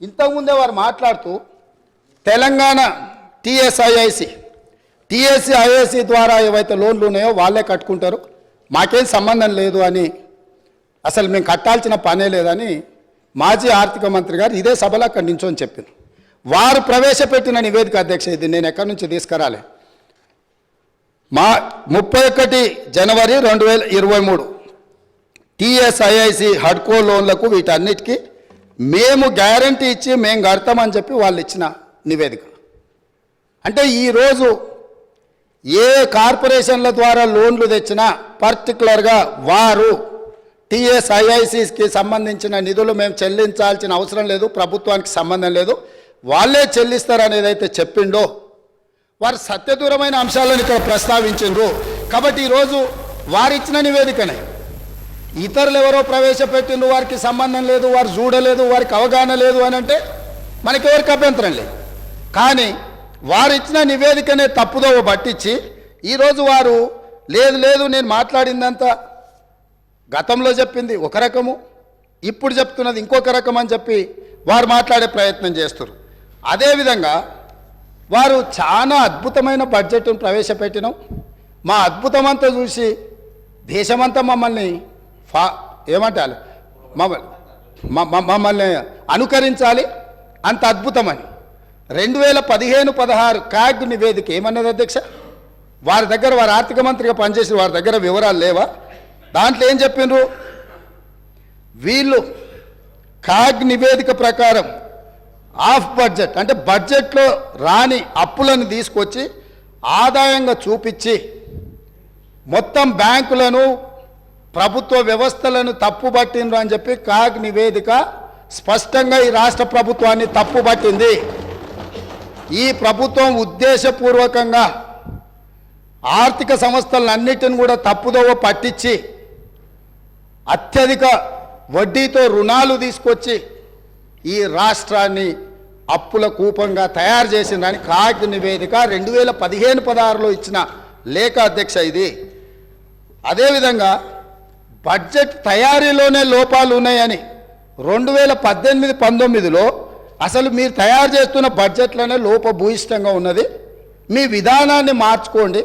ఇంతకుముందే వారు మాట్లాడుతూ తెలంగాణ టీఎస్ఐఐసి టీఎస్సీ ఐఐసి ద్వారా ఏవైతే లోన్లు ఉన్నాయో వాళ్ళే కట్టుకుంటారు. మాకేం సంబంధం లేదు అని అసలు మేము కట్టాల్సిన పనే లేదని మాజీ ఆర్థిక మంత్రి గారు ఇదే సభలో అక్కడి నుంచో అని చెప్పింది వారు ప్రవేశపెట్టిన నివేదిక అధ్యక్ష ఇది నేను ఎక్కడి నుంచి తీసుకురాలే. మా ముప్పై ఒకటి జనవరి రెండు వేల ఇరవై మూడు టీఎస్ఐఐసి హడ్కో లోన్లకు వీటన్నిటికీ మేము గ్యారంటీ ఇచ్చి మేము కడతామని చెప్పి వాళ్ళు ఇచ్చిన నివేదిక. అంటే ఈరోజు ఏ కార్పొరేషన్ల ద్వారా లోన్లు తెచ్చినా పర్టికులర్గా వారు టీఎస్ఐఐసికి సంబంధించిన నిధులు మేము చెల్లించాల్సిన అవసరం లేదు ప్రభుత్వానికి సంబంధం లేదు. వాళ్ళే చెల్లిస్తారు అయితే చెప్పిండో వారు సత్యదూరమైన అంశాలను ఇక్కడ ప్రస్తావించిండ్రు. కాబట్టి ఈరోజు వారిచ్చిన నివేదికనే ఇతరులు ఎవరో ప్రవేశపెట్టిండ్రు వారికి సంబంధం లేదు వారు చూడలేదు వారికి అవగాహన లేదు అని అంటే మనకి ఎవరికి అభ్యంతరం లేదు. కానీ వారు ఇచ్చిన నివేదికనే తప్పుదోవ పట్టించి ఈరోజు వారు లేదు లేదు నేను మాట్లాడిందంతా గతంలో చెప్పింది ఒక రకము ఇప్పుడు చెప్తున్నది ఇంకొక రకం అని చెప్పి వారు మాట్లాడే ప్రయత్నం చేస్తారు అదేవిధంగా వారు చాలా అద్భుతమైన బడ్జెట్ను ప్రవేశపెట్టినాం. మా అద్భుతమంతా చూసి దేశమంతా మమ్మల్ని ఫా ఏమంటారు? మమ్మల్ని మమ్మల్ని అనుకరించాలి. అంత అద్భుతమని. రెండు వేల పదిహేను పదహారు కాగ్ నివేదిక ఏమన్నది అధ్యక్ష? వారి దగ్గర వారి ఆర్థిక మంత్రిగా పనిచేసిన వారి దగ్గర వివరాలు లేవా? దాంట్లో ఏం చెప్పిండ్రు? వీళ్ళు కాగ్ నివేదిక ప్రకారం ఆఫ్ బడ్జెట్ అంటే బడ్జెట్లో రాని అప్పులను తీసుకొచ్చి ఆదాయంగా చూపించి మొత్తం బ్యాంకులను ప్రభుత్వ వ్యవస్థలను తప్పుపట్టిండ్రు అని చెప్పి కాగ్ నివేదిక స్పష్టంగా ఈ రాష్ట్ర ప్రభుత్వాన్ని తప్పుపట్టింది ఈ ప్రభుత్వం ఉద్దేశపూర్వకంగా ఆర్థిక సంస్థలన్నిటిని కూడా తప్పుదోవ పట్టించి అత్యధిక వడ్డీతో రుణాలు తీసుకొచ్చి ఈ రాష్ట్రాన్ని అప్పుల కూపంగా తయారు చేసిందని కాగ్ నివేదిక రెండు వేల పదిహేను పదహారులో ఇచ్చిన లేఖ అధ్యక్ష ఇది. అదేవిధంగా బడ్జెట్ తయారీలోనే లోపాలు ఉన్నాయని రెండు వేల పద్దెనిమిది పంతొమ్మిదిలో అసలు మీరు తయారు చేస్తున్న బడ్జెట్లోనే లోపభూయిష్టంగా ఉన్నది. మీ విధానాన్ని మార్చుకోండి.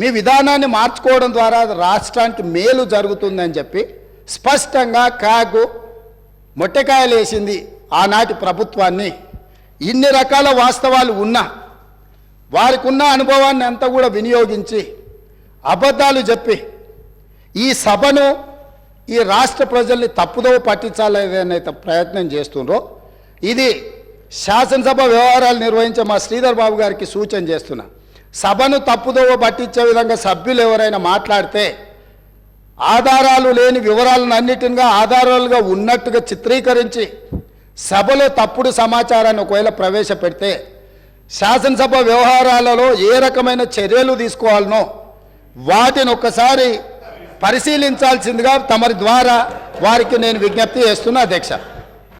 మీ విధానాన్ని మార్చుకోవడం ద్వారా రాష్ట్రానికి మేలు జరుగుతుందని చెప్పి స్పష్టంగా కాగు మొట్టకాయలు వేసింది ఆనాటి ప్రభుత్వాన్ని. ఇన్ని రకాల వాస్తవాలు ఉన్నా వారికి ఉన్న అనుభవాన్ని అంతా కూడా వినియోగించి అబద్ధాలు చెప్పి ఈ సభను ఈ రాష్ట్ర ప్రజల్ని తప్పుదోవ పట్టించాలనేదైతే ప్రయత్నం చేస్తుండ్రో ఇది శాసనసభ వ్యవహారాలు నిర్వహించే మా శ్రీధర్ బాబు గారికి సూచన చేస్తున్నా. సభను తప్పుదోవ పట్టించే విధంగా సభ్యులు ఎవరైనా మాట్లాడితే ఆధారాలు లేని వివరాలను అన్నిటిగా ఆధారాలుగా ఉన్నట్టుగా చిత్రీకరించి సభలో తప్పుడు సమాచారాన్ని ఒకవేళ ప్రవేశపెడితే శాసనసభ వ్యవహారాలలో ఏ రకమైన చర్యలు తీసుకోవాలనో వాటిని ఒక్కసారి పరిశీలించాల్సిందిగా తమరి ద్వారా వారికి నేను విజ్ఞప్తి చేస్తున్నా అధ్యక్ష.